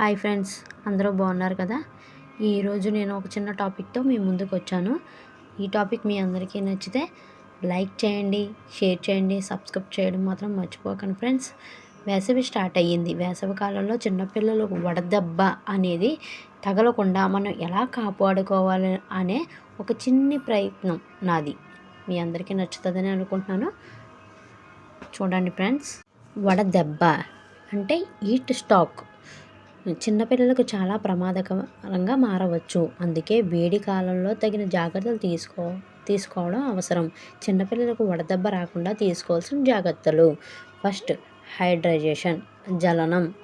Hi friends అందరూ బాగున్నారు కదా? ఈరోజు నేను ఒక చిన్న టాపిక్తో మీ ముందుకు వచ్చాను. ఈ టాపిక్ మీ అందరికీ నచ్చితే లైక్ చేయండి షేర్ చేయండి సబ్స్క్రైబ్ చేయడం మాత్రం మర్చిపోకండి ఫ్రెండ్స్. వేసవి స్టార్ట్ అయ్యింది. వేసవి కాలంలో చిన్నపిల్లలకు వడదెబ్బ అనేది తగలకుండా మనం ఎలా కాపాడుకోవాలి అనే ఒక చిన్ని ప్రయత్నం నాది. మీ అందరికీ నచ్చుతుందని అనుకుంటున్నాను. చూడండి ఫ్రెండ్స్ వడదెబ్బ అంటే ఈట్ స్టాక్. చిన్నపిల్లలకు చాలా ప్రమాదకరంగా మారవచ్చు. అందుకే వేడి కాలంలో తగిన జాగ్రత్తలు తీసుకో తీసుకోవడం అవసరం. చిన్నపిల్లలకు వడదెబ్బ రాకుండా తీసుకోవాల్సిన జాగ్రత్తలు. ఫస్ట్ హైడ్రేషన్ జలనం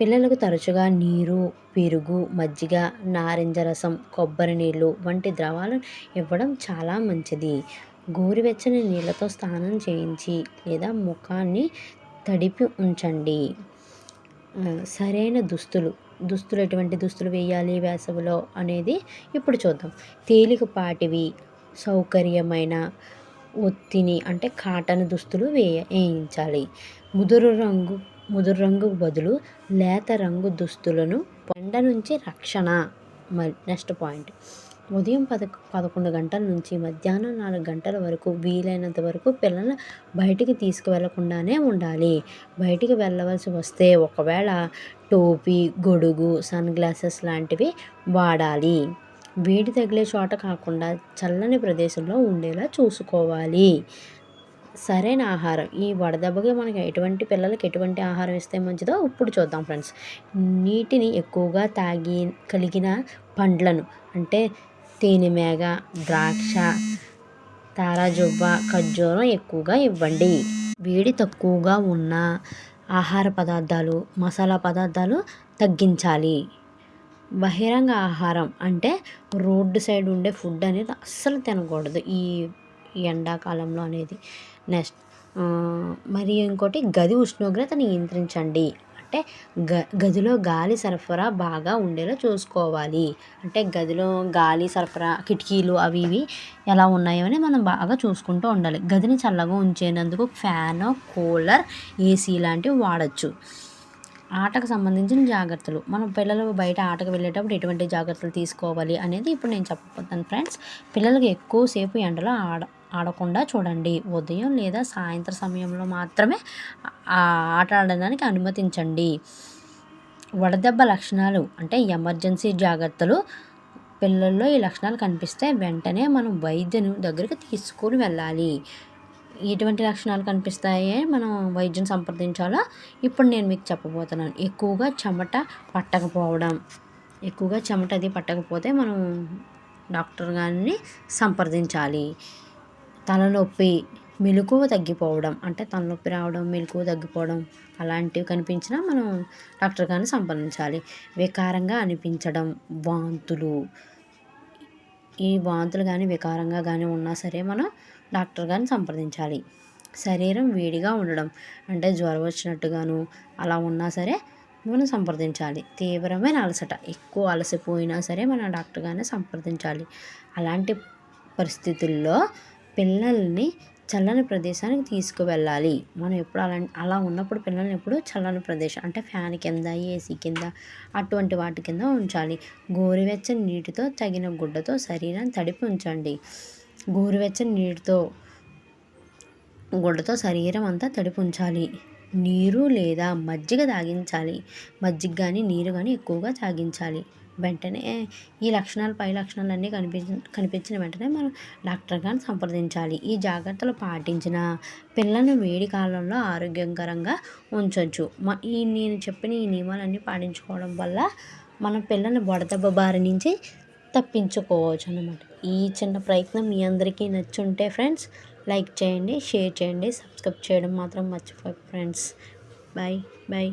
పిల్లలకు తరచుగా నీరు పెరుగు మజ్జిగ నారింజ రసం కొబ్బరి నీళ్ళు వంటి ద్రవాలు ఇవ్వడం చాలా మంచిది. గోరువెచ్చని నీళ్ళతో స్నానం చేయించి లేదా ముఖాన్ని తడిపి ఉంచండి. సరైన దుస్తులు. దుస్తులు ఎటువంటి దుస్తులు వేయాలి? వేసవిలో అనేది ఇప్పుడు చూద్దాం. తేలికపాటివి సౌకర్యమైన ఒత్తిని అంటే కాటన్ దుస్తులు వేయ వేయించాలి. ముదురు రంగు ముదురు రంగు బదులు లేత రంగు దుస్తులను ఎండ నుంచి రక్షణ నెక్స్ట్ పాయింట్. ఉదయం పద పదకొండు గంటల నుంచి మధ్యాహ్నం నాలుగు గంటల వరకు వీలైనంత వరకు పిల్లల్ని బయటికి తీసుకువెళ్ళకుండానే ఉండాలి. బయటికి వెళ్ళవలసి వస్తే ఒకవేళ టోపీ గొడుగు సన్ గ్లాసెస్ లాంటివి వాడాలి. వేడి తగిలే చోట కాకుండా చల్లని ప్రదేశంలో ఉండేలా చూసుకోవాలి. సరైన ఆహారం. ఈ వడదెబ్బకి మనకి ఎటువంటి పిల్లలకి ఎటువంటి ఆహారం ఇస్తే మంచిదో ఇప్పుడు చూద్దాం ఫ్రెండ్స్. నీటిని ఎక్కువగా తాగి కలిగిన పండ్లను అంటే తేనెమేగ ద్రాక్ష తారాజువ్వ ఖర్జూరం ఎక్కువగా ఇవ్వండి. వేడి తక్కువగా ఉన్న ఆహార పదార్థాలు మసాలా పదార్థాలు తగ్గించాలి. బహిరంగ ఆహారం అంటే రోడ్డు సైడ్ ఉండే ఫుడ్ అనేది అస్సలు తినకూడదు. ఈ ఎండాకాలంలో అనేది నెక్స్ట్. మరియు ఇంకోటి గది ఉష్ణోగ్రత నియంత్రించండి. అంటే గ గదిలో గాలి సరఫరా బాగా ఉండేలా చూసుకోవాలి. అంటే గదిలో గాలి సరఫరా కిటికీలు అవి ఇవి ఎలా ఉన్నాయో అని మనం బాగా చూసుకుంటూ ఉండాలి. గదిని చల్లగా ఉంచేందుకు ఫ్యాన్ కూలర్ ఏసీ లాంటివి వాడచ్చు. ఆటకు సంబంధించిన జాగ్రత్తలు. మనం పిల్లలు బయట ఆటకు వెళ్ళేటప్పుడు ఎటువంటి జాగ్రత్తలు తీసుకోవాలి అనేది ఇప్పుడు నేను చెప్పబోతాను ఫ్రెండ్స్. పిల్లలకు ఎక్కువసేపు ఎండలో ఆడ ఆడకుండా చూడండి. ఉదయం లేదా సాయంత్రం సమయంలో మాత్రమే ఆట ఆడడానికి అనుమతించండి. వడదెబ్బ లక్షణాలు అంటే ఎమర్జెన్సీ జాగ్రత్తలు. పిల్లల్లో ఈ లక్షణాలు కనిపిస్తే వెంటనే మనం వైద్యుని దగ్గరికి తీసుకొని వెళ్ళాలి. ఎటువంటి లక్షణాలు కనిపిస్తాయి మనం వైద్యం సంప్రదించాలో? ఇప్పుడు నేను మీకు చెప్పబోతున్నాను. ఎక్కువగా చెమట పట్టకపోవడం. ఎక్కువగా చెమట అది పట్టకపోతే మనం డాక్టర్ గారిని సంప్రదించాలి. తలనొప్పి మెలకువ తగ్గిపోవడం అంటే తలనొప్పి రావడం మెలకువ తగ్గిపోవడం అలాంటివి కనిపించినా మనం డాక్టర్ గారిని సంప్రదించాలి. వికారంగా అనిపించడం వాంతులు. ఈ వాంతులు కానీ వికారంగా కానీ ఉన్నా సరే మనం డాక్టర్ గారిని సంప్రదించాలి. శరీరం వేడిగా ఉండడం అంటే జ్వరం వచ్చినట్టుగాను అలా ఉన్నా సరే మనం సంప్రదించాలి. తీవ్రమైన అలసట ఎక్కువ అలసిపోయినా సరే మనం డాక్టర్ గారిని సంప్రదించాలి. అలాంటి పరిస్థితుల్లో పిల్లల్ని చల్లని ప్రదేశానికి తీసుకువెళ్ళాలి. మనం ఎప్పుడు అలా అలా ఉన్నప్పుడు పిల్లల్ని ఎప్పుడు చల్లని ప్రదేశం అంటే ఫ్యాన్ కింద ఏసీ కింద అటువంటి వాటి కింద ఉంచాలి. గోరువెచ్చని నీటితో తగిన గుడ్డతో శరీరాన్ని తడిపి ఉంచండి. గోరువెచ్చని నీటితో గుడ్డతో శరీరం అంతా తడిపి ఉంచాలి. నీరు లేదా మజ్జిగ తాగించాలి. మజ్జిగ కానీ నీరు కానీ ఎక్కువగా తాగించాలి. వెంటనే ఈ లక్షణాలు పై లక్షణాలన్నీ కనిపించి కనిపించిన వెంటనే మనం డాక్టర్ గారిని సంప్రదించాలి. ఈ జాగ్రత్తలు పాటించిన పిల్లలను వేడి కాలంలో ఆరోగ్యకరంగా ఉంచవచ్చు మా ఈ నేను చెప్పిన ఈ నియమాలన్నీ పాటించుకోవడం వల్ల మన పిల్లల్ని బొడదెబ్బ బారి నుంచి తప్పించుకోవచ్చు అనమాట ఈ చిన్న ప్రయత్నం మీ అందరికీ నచ్చుంటే ఫ్రెండ్స్ లైక్ చేయండి షేర్ చేయండి సబ్స్క్రైబ్ చేయడం మాత్రం మర్చిపోయి ఫ్రెండ్స్. Bye bye.